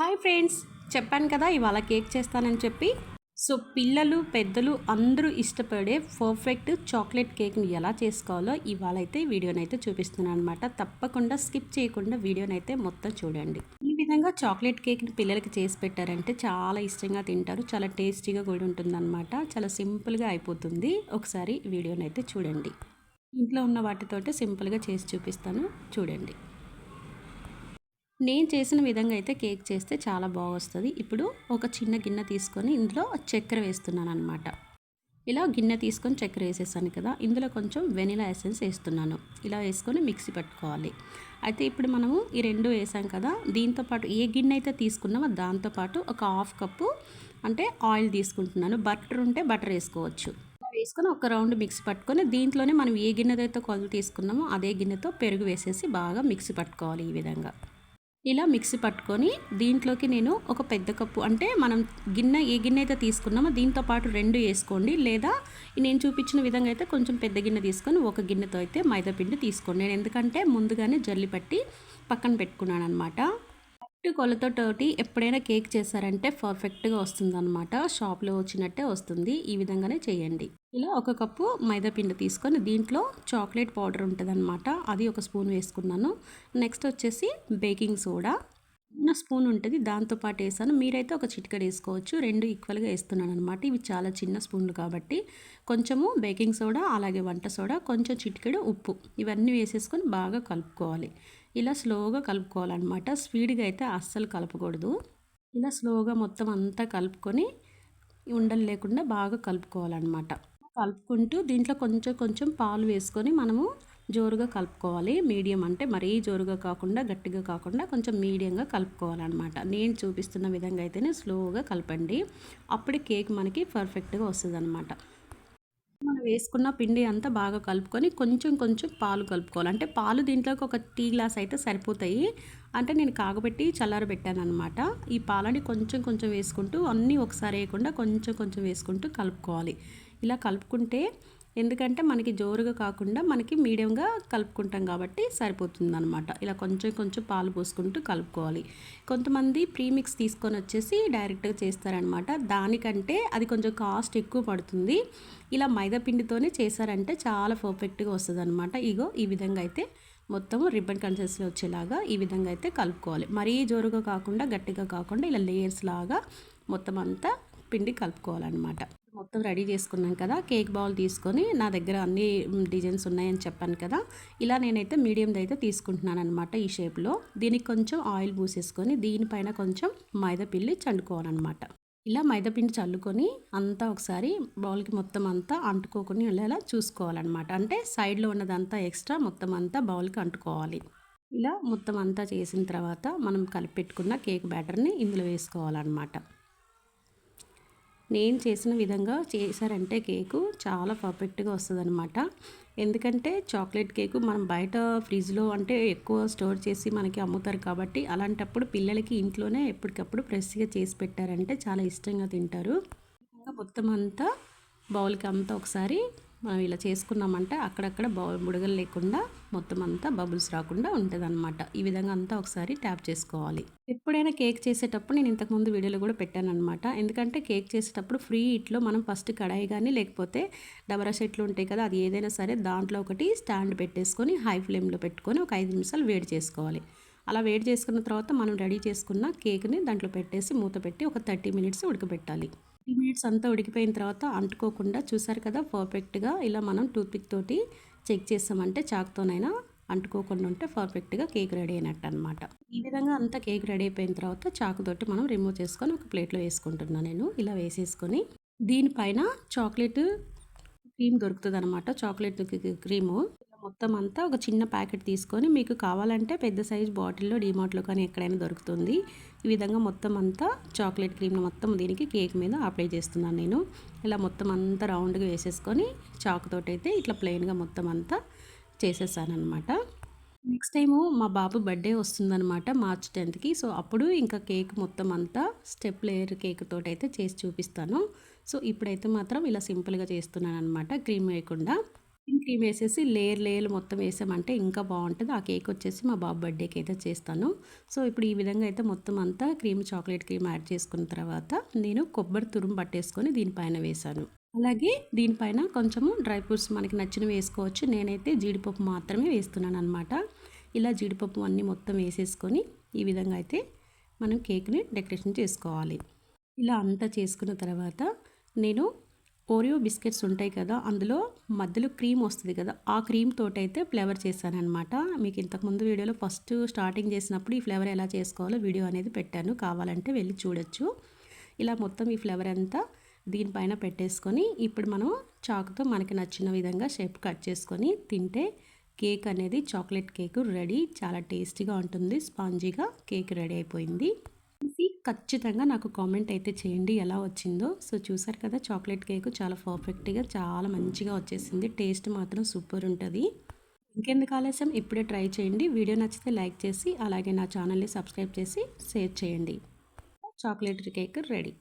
Hi friends చెప్పాను కదా ఇవాళ కేక్ చేస్తానని చెప్పి. సో పిల్లలు పెద్దలు అందరూ ఇష్టపడే పర్ఫెక్ట్ చాక్లెట్ కేక్ని ఎలా చేసుకోవాలో ఇవాళ అయితే వీడియోని అయితే చూపిస్తున్నాను అనమాట తప్పకుండా స్కిప్ చేయకుండా వీడియోని అయితే మొత్తం చూడండి. ఈ విధంగా చాక్లెట్ కేక్ని పిల్లలకి చేసి పెట్టారంటే చాలా ఇష్టంగా తింటారు చాలా టేస్టీగా కూడా ఉంటుందన్నమాట. చాలా సింపుల్గా అయిపోతుంది. ఒకసారి వీడియోని అయితే చూడండి. ఇంట్లో ఉన్న వాటితోటే సింపుల్గా చేసి చూపిస్తాను. చూడండి. నేను చేసిన విధంగా అయితే కేక్ చేస్తే చాలా బాగా వస్తుంది ఇప్పుడు ఒక చిన్న గిన్నె తీసుకొని ఇందులో చక్కెర వేస్తున్నాను అనమాట ఇలా గిన్నె తీసుకొని చక్కెర వేసేసాను కదా ఇందులో కొంచెం వెనిలా ఎసెన్స్ వేస్తున్నాను. ఇలా వేసుకొని మిక్సీ పట్టుకోవాలి. అయితే ఇప్పుడు మనము ఈ రెండు వేసాం కదా దీంతోపాటు ఏ గిన్నె అయితే తీసుకున్నామో దాంతోపాటు ఒక హాఫ్ కప్పు అంటే ఆయిల్ తీసుకుంటున్నాను. బటర్ ఉంటే బటర్ వేసుకోవచ్చు. వేసుకొని ఒక రౌండ్ మిక్సీ పట్టుకొని దీంట్లోనే మనం ఏ గిన్నెతో కొలత తీసుకున్నామో అదే గిన్నెతో పెరుగు వేసేసి బాగా మిక్సీ పట్టుకోవాలి ఈ విధంగా. ఇలా మిక్సీ పట్టుకొని దీంట్లోకి నేను ఒక పెద్ద కప్పు అంటే మనం గిన్నె ఏ గిన్నె అయితే తీసుకున్నామో దీంతో పాటు రెండు వేసుకోండి. లేదా నేను చూపించిన విధంగా అయితే కొంచెం పెద్ద గిన్నె తీసుకొని ఒక గిన్నెతో అయితే మైదా పిండి తీసుకోండి. నేను ఎందుకంటే ముందుగానే జల్లి పట్టి పక్కన పెట్టుకున్నాను అనమాట కొలతతోటి ఎప్పుడైనా కేక్ చేశారంటే పర్ఫెక్ట్గా వస్తుందన్నమాట. షాప్లో వచ్చినట్టే వస్తుంది. ఈ విధంగానే చేయండి. ఇలా ఒక కప్పు మైదాపిండి తీసుకొని దీంట్లో చాక్లెట్ పౌడర్ ఉంటుందన్నమాట. అది ఒక స్పూన్ వేసుకున్నాను. నెక్స్ట్ వచ్చేసి బేకింగ్ సోడా. చిన్న స్పూన్ ఉంటుంది దాంతోపాటు వేసాను మీరైతే ఒక చిటికడ వేసుకోవచ్చు. రెండు ఈక్వల్గా వేస్తున్నాను అనమాట ఇవి చాలా చిన్న స్పూన్లు కాబట్టి కొంచెము బేకింగ్ సోడా అలాగే వంట సోడా కొంచెం చిటికెడు ఉప్పు ఇవన్నీ వేసేసుకొని బాగా కలుపుకోవాలి. ఇలా స్లోగా కలుపుకోవాలన్నమాట. స్పీడ్గా అయితే అస్సలు కలపకూడదు. ఇలా స్లోగా మొత్తం అంతా కలుపుకొని ఉండలు లేకుండా బాగా కలుపుకోవాలన్నమాట. కలుపుకుంటూ దీంట్లో కొంచెం కొంచెం పాలు వేసుకొని మనము జోరుగా కలుపుకోవాలి. మీడియం అంటే మరీ జోరుగా కాకుండా గట్టిగా కాకుండా కొంచెం మీడియంగా కలుపుకోవాలన్నమాట. నేను చూపిస్తున్న విధంగా అయితేనే స్లోగా కలపండి. అప్పుడే కేక్ మనకి పర్ఫెక్ట్గా వస్తుంది అనమాట మనం వేసుకున్న పిండి అంతా బాగా కలుపుకొని కొంచెం కొంచెం పాలు కలుపుకోవాలి. అంటే పాలు దీంట్లోకి ఒక టీ గ్లాస్ అయితే సరిపోతాయి. అంటే నేను కాగబెట్టి చల్లారబెట్టాను అనమాట ఈ పాలని కొంచెం కొంచెం వేసుకుంటూ అన్నీ ఒకసారి వేయకుండా కొంచెం కొంచెం వేసుకుంటూ కలుపుకోవాలి. ఇలా కలుపుకుంటే ఎందుకంటే మనకి జోరుగా కాకుండా మనకి మీడియంగా కలుపుకుంటాం కాబట్టి సరిపోతుంది అనమాట ఇలా కొంచెం కొంచెం పాలు పోసుకుంటూ కలుపుకోవాలి. కొంతమంది ప్రీమిక్స్ తీసుకొని వచ్చేసి డైరెక్ట్గా చేస్తారనమాట దానికంటే అది కొంచెం కాస్ట్ ఎక్కువ పడుతుంది. ఇలా మైదా పిండితోనే చేశారంటే చాలా పర్ఫెక్ట్గా వస్తుంది అనమాట ఇగో ఈ విధంగా అయితే మొత్తం రిబ్బన్ కన్సిస్టెన్సీ వచ్చేలాగా ఈ విధంగా అయితే కలుపుకోవాలి. మరీ జోరుగా కాకుండా గట్టిగా కాకుండా ఇలా లేయర్స్ లాగా మొత్తం అంతా పిండి కలుపుకోవాలన్నమాట. మొత్తం రెడీ చేసుకున్నాం కదా కేక్ బౌల్ తీసుకొని నా దగ్గర అన్ని డిజైన్స్ ఉన్నాయని చెప్పాను కదా ఇలా నేనైతే మీడియంది అయితే తీసుకుంటున్నాను అనమాట ఈ షేప్లో. దీనికి కొంచెం ఆయిల్ పూసేసుకొని దీనిపైన కొంచెం మైదా పిల్లి చల్లుకోవాలన్నమాట. ఇలా మైదా పిండి చల్లుకొని అంతా ఒకసారి బౌల్కి మొత్తం అంతా అంటుకోకుండా వెళ్ళేలా చూసుకోవాలన్నమాట. అంటే సైడ్లో ఉన్నదంతా ఎక్స్ట్రా మొత్తం అంతా బౌల్కి అంటుకోవాలి. ఇలా మొత్తం అంతా చేసిన తర్వాత మనం కలిపి పెట్టుకున్న కేక్ బ్యాటర్ని ఇందులో వేసుకోవాలన్నమాట. నేను చేసిన విధంగా చేశారంటే కేకు చాలా పర్ఫెక్ట్గా వస్తుంది అనమాట ఎందుకంటే చాక్లెట్ కేకు మనం బయట ఫ్రిడ్జ్లో అంటే ఎక్కువ స్టోర్ చేసి మనకి అమ్ముతారు కాబట్టి అలాంటప్పుడు పిల్లలకి ఇంట్లోనే ఎప్పటికప్పుడు ఫ్రెష్గా చేసి పెట్టారంటే చాలా ఇష్టంగా తింటారు. మొత్తం అంతా బౌల్కి అంతా ఒకసారి మనం ఇలా చేసుకున్నామంటే అక్కడక్కడ బుడగలు లేకుండా మొత్తం అంతా బబుల్స్ రాకుండా ఉంటుంది అనమాట ఈ విధంగా అంతా ఒకసారి ట్యాప్ చేసుకోవాలి. ఎప్పుడైనా కేక్ చేసేటప్పుడు నేను ఇంతకుముందు వీడియోలో కూడా పెట్టాను అనమాట ఎందుకంటే కేక్ చేసేటప్పుడు ఫ్రీ ఇట్లో మనం ఫస్ట్ కడాయి కానీ లేకపోతే డబరా సెట్లు ఉంటాయి కదా అది ఏదైనా సరే దాంట్లో ఒకటి స్టాండ్ పెట్టేసుకొని హై ఫ్లేమ్లో పెట్టుకొని ఒక ఐదు నిమిషాలు వేడి చేసుకోవాలి. అలా వేడి చేసుకున్న తర్వాత మనం రెడీ చేసుకున్న కేక్ని దాంట్లో పెట్టేసి మూత పెట్టి ఒక థర్టీ మినిట్స్ ఉడకబెట్టాలి. ఫిఫ్టీ మినిట్స్ అంతా ఉడికిపోయిన తర్వాత అంటుకోకుండా చూసారు కదా పర్ఫెక్ట్గా ఇలా మనం టూత్పిక్ తోటి చెక్ చేస్తామంటే చాక్తోనైనా అంటుకోకుండా ఉంటే పర్ఫెక్ట్గా కేక్ రెడీ అయినట్టు అనమాట ఈ విధంగా అంతా కేక్ రెడీ అయిపోయిన తర్వాత చాకుతోటి మనం రిమూవ్ చేసుకొని ఒక ప్లేట్లో వేసుకుంటున్నాను నేను. ఇలా వేసేసుకొని దీనిపైన చాక్లెట్ క్రీమ్ దొరుకుతుంది అనమాట చాక్లెట్ క్రీము. మొత్తం అంతా ఒక చిన్న ప్యాకెట్ తీసుకొని మీకు కావాలంటే పెద్ద సైజ్ బాటిల్లో డిమార్ట్లో కానీ ఎక్కడైనా దొరుకుతుంది. ఈ విధంగా మొత్తం అంతా చాక్లెట్ క్రీమ్ని మొత్తం దీనికి కేక్ మీద అప్లై చేస్తున్నాను నేను. ఇలా మొత్తం అంతా రౌండ్గా వేసేసుకొని చాకుతోటి అయితే ఇట్లా ప్లెయిన్గా మొత్తం అంతా చేసేసాను అనమాట నెక్స్ట్ టైము మా బాబు బర్త్డే వస్తుందనమాట మార్చ్ టెన్త్కి. సో అప్పుడు ఇంకా కేక్ మొత్తం అంతా స్టెప్ లేయర్ కేక్ తోటి అయితే చేసి చూపిస్తాను. సో ఇప్పుడైతే మాత్రం ఇలా సింపుల్గా చేస్తున్నాను అనమాట క్రీమ్ వేయకుండా క్రీమ్ వేసేసి లేయర్ లేయర్ మొత్తం వేసామంటే ఇంకా బాగుంటుంది. ఆ కేక్ వచ్చేసి మా బాబు బర్త్డేకి అయితే చేస్తాను. సో ఇప్పుడు ఈ విధంగా అయితే మొత్తం అంతా క్రీమ్ చాక్లెట్ క్రీమ్ యాడ్ చేసుకున్న తర్వాత నేను కొబ్బరి తురుము పట్టేసుకొని దీనిపైన వేశాను. అలాగే దీనిపైన కొంచెము డ్రై ఫ్రూట్స్ మనకి నచ్చినవి వేసుకోవచ్చు. నేనైతే జీడిపప్పు మాత్రమే వేస్తున్నాను అనమాట ఇలా జీడిపప్పు అన్నీ మొత్తం వేసేసుకొని ఈ విధంగా అయితే మనం కేక్ని డెకరేషన్ చేసుకోవాలి. ఇలా అంతా చేసుకున్న తర్వాత నేను ఓరియో బిస్కెట్స్ ఉంటాయి కదా అందులో మధ్యలో క్రీమ్ వస్తుంది కదా ఆ క్రీమ్ తోటైతే ఫ్లేవర్ చేశానమాట మీకు ఇంతకుముందు వీడియోలో ఫస్ట్ స్టార్టింగ్ చేసినప్పుడు ఈ ఫ్లేవర్ ఎలా చేసుకోవాలో వీడియో అనేది పెట్టాను. కావాలంటే వెళ్ళి చూడొచ్చు. ఇలా మొత్తం ఈ ఫ్లేవర్ అంతా దీనిపైన పెట్టేసుకొని ఇప్పుడు మనం చాకుతో మనకి నచ్చిన విధంగా షేప్ కట్ చేసుకొని తింటే కేక్ అనేది చాక్లెట్ కేక్ రెడీ చాలా టేస్టీగా ఉంటుంది. స్పాంజీగా కేక్ రెడీ అయిపోయింది. ఖచ్చితంగా నాకు కామెంట్ అయితే చేయండి ఎలా వచ్చిందో. సో చూసారు కదా చాక్లెట్ కేక్ చాలా పర్ఫెక్ట్గా చాలా మంచిగా వచ్చేసింది. టేస్ట్ మాత్రం సూపర్ ఉంటుంది. ఇంకెందుకు ఆలస్యం? ఇప్పుడే ట్రై చేయండి. వీడియో నచ్చితే లైక్ చేసి అలాగే నా ఛానల్ని సబ్స్క్రైబ్ చేసి షేర్ చేయండి. Chocolate cake ready.